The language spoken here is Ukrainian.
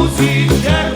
Музика